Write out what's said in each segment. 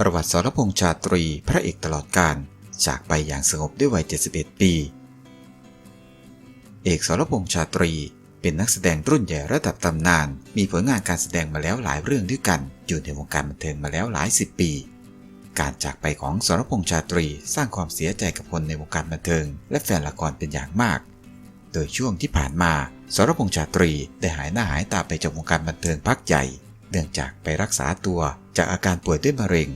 ประวัติสรพงษ์ชาตรีพระเอกตลอดกาลจากไปอย่างสงบด้วยวัย 71 ปี เอกสรพงษ์ชาตรี เป็นนักแสดงรุ่นใหญ่ระดับตำนาน มีผลงานการแสดงมาแล้วหลายเรื่องด้วยกัน อยู่ในวงการบันเทิงมาแล้วหลายสิบปี การจากไปของสรพงษ์ชาตรี สร้างความเสียใจกับคนในวงการบันเทิง และแฟนละครเป็นอย่างมาก โดยช่วงที่ผ่านมาสรพงษ์ชาตรีได้หายหน้าหายตาไปจากวงการบันเทิงพักใหญ่ เนื่องจากไปรักษาตัวจากอาการป่วยด้วยมะเร็ง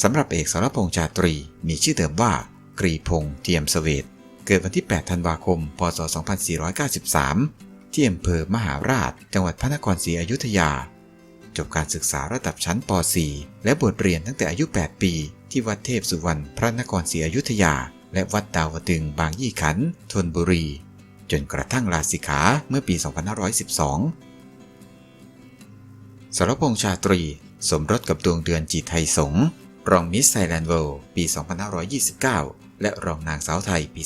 สำหรับเอกสรพงษ์ชาตรี มีชื่อเดิมว่า กรีพงษ์เทียมเสเวตเกิดวันที่ 8 ธันวาคม พศ 2493 ที่อำเภอมหาราช จังหวัดพระนครศรีอยุธยา จบการศึกษาระดับชั้นป .4 และบวชเรียนตั้งแต่อายุ 8 ปี ที่วัดเทพสุวรรณพระนครศรีอยุธยา และวัดดาวดึงบางยี่ขันธนบุรี จนกระทั่งลาสิกขาเมื่อปี 2512 สรพงษ์ชาตรี สมรสกับดวงเดือนจิตไทยสง รองมิสไทยแลนด์เวิลด์ปี 2529 และรองนางสาวไทยปี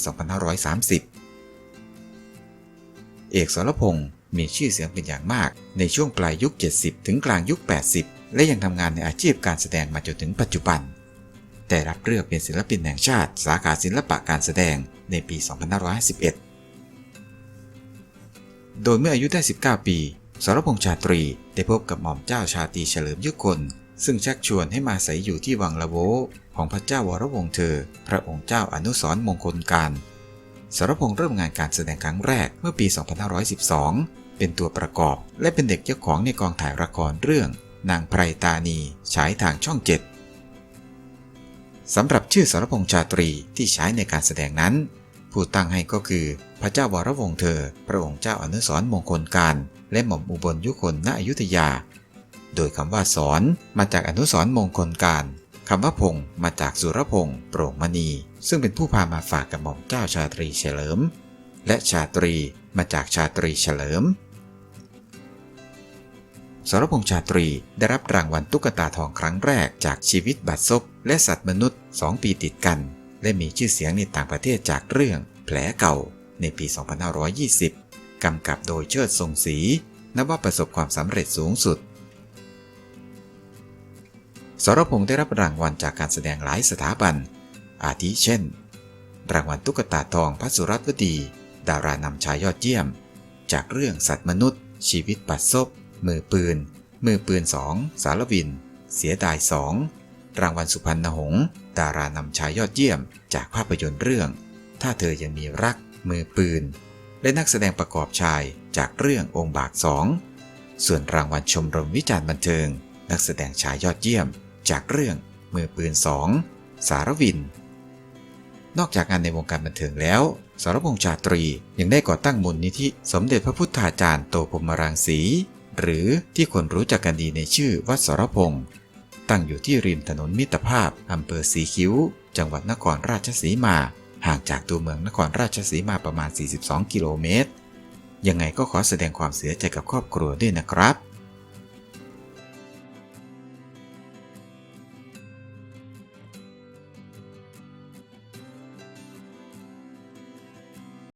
2530 เอกสรพงษ์มีชื่อเสียงเป็นอย่างมากในช่วงปลายยุค 70 ถึงกลางยุค 80 และยังทำงานในอาชีพการแสดงมาจนถึงปัจจุบัน แต่รับเลือกเป็นศิลปินแห่งชาติ สาขาศิลปะการแสดงในปี 2551 โดยเมื่ออายุได้ 19 ปี สรพงษ์ชาตรีได้พบกับหม่อมเจ้าชาตรีเฉลิมยุคน ซึ่งชักชวนให้มาอาศัยอยู่ที่วังละโวของพระเจ้าวรวงศ์เธอ พระองค์เจ้าอนุสรณ์มงคลการสรพงษ์เริ่มงานการแสดงครั้งแรกเมื่อปี 2512 เป็นตัวประกอบ และเป็นเด็กเจ้าของในกองถ่ายละครเรื่อง นางไพรตานีฉายทางช่องเจ็ดสำหรับชื่อสรพงษ์ชาตรีที่ใช้ในการแสดงนั้น ผู้ตั้งให้ก็คือ พระเจ้าวรวงศ์เธอ พระองค์เจ้าอนุสรณ์มงคลการ และหม่อมอุบลยุคนณอยุธยา โดยคำว่าสอนมาจากอนุสรมงคลการคำว่าพงมาจากสุรพงศ์โปร่งมณี ซึ่งเป็นผู้พามาฝากกับหม่อมเจ้าชาตรีเฉลิม และชาตรีมาจากชาตรีเฉลิม สรพงษ์ชาตรีได้รับรางวัลตุ๊กตาทองครั้งแรกจากชีวิตบัดซบและสัตว์มนุษย์ 2 ปีติดกัน และมีชื่อเสียงในต่างประเทศจากเรื่อง แผลเก่า ในปี 2520 กำกับโดยเชิดทรงศรีนับว่าประสบความสำเร็จสูงสุด สรพงษ์ได้รับรางวัลจากการแสดงหลายสถาบัน อาทิเช่น รางวัลตุ๊กตาทองพระสุรัตวดี ดารานำชายยอดเยี่ยม จากเรื่องสัตว์มนุษย์ ชีวิตปัดซบ มือปืน มือปืนสองสารวิน เสียดายสองรางวัลสุพรรณหงษ์ดารานำชายยอดเยี่ยม จากภาพยนตร์เรื่อง ถ้าเธอยังมีรัก มือปืน และนักแสดงประกอบชายจากเรื่ององค์บากสองส่วนรางวัลชมรมวิจารณ์บันเทิง นักแสดงชายยอดเยี่ยม จากเรื่องมือปืนสองสารวิน นอกจากงานในวงการบันเทิงแล้ว สารพงษ์ชาตรียังได้ก่อตั้งมูลนิธิสมเด็จพระพุทธาจารย์โตพรมรังสี หรือที่คนรู้จักกันดีในชื่อวัดสารพงษ์ตั้งอยู่ที่ริมถนนมิตรภาพอำเภอสีคิ้ว จังหวัดนครราชสีมา ห่างจากตัวเมืองนครราชสีมาประมาณ 42 กิโลเมตร ยังไงก็ขอแสดงความเสียใจกับครอบครัวด้วยนะครับ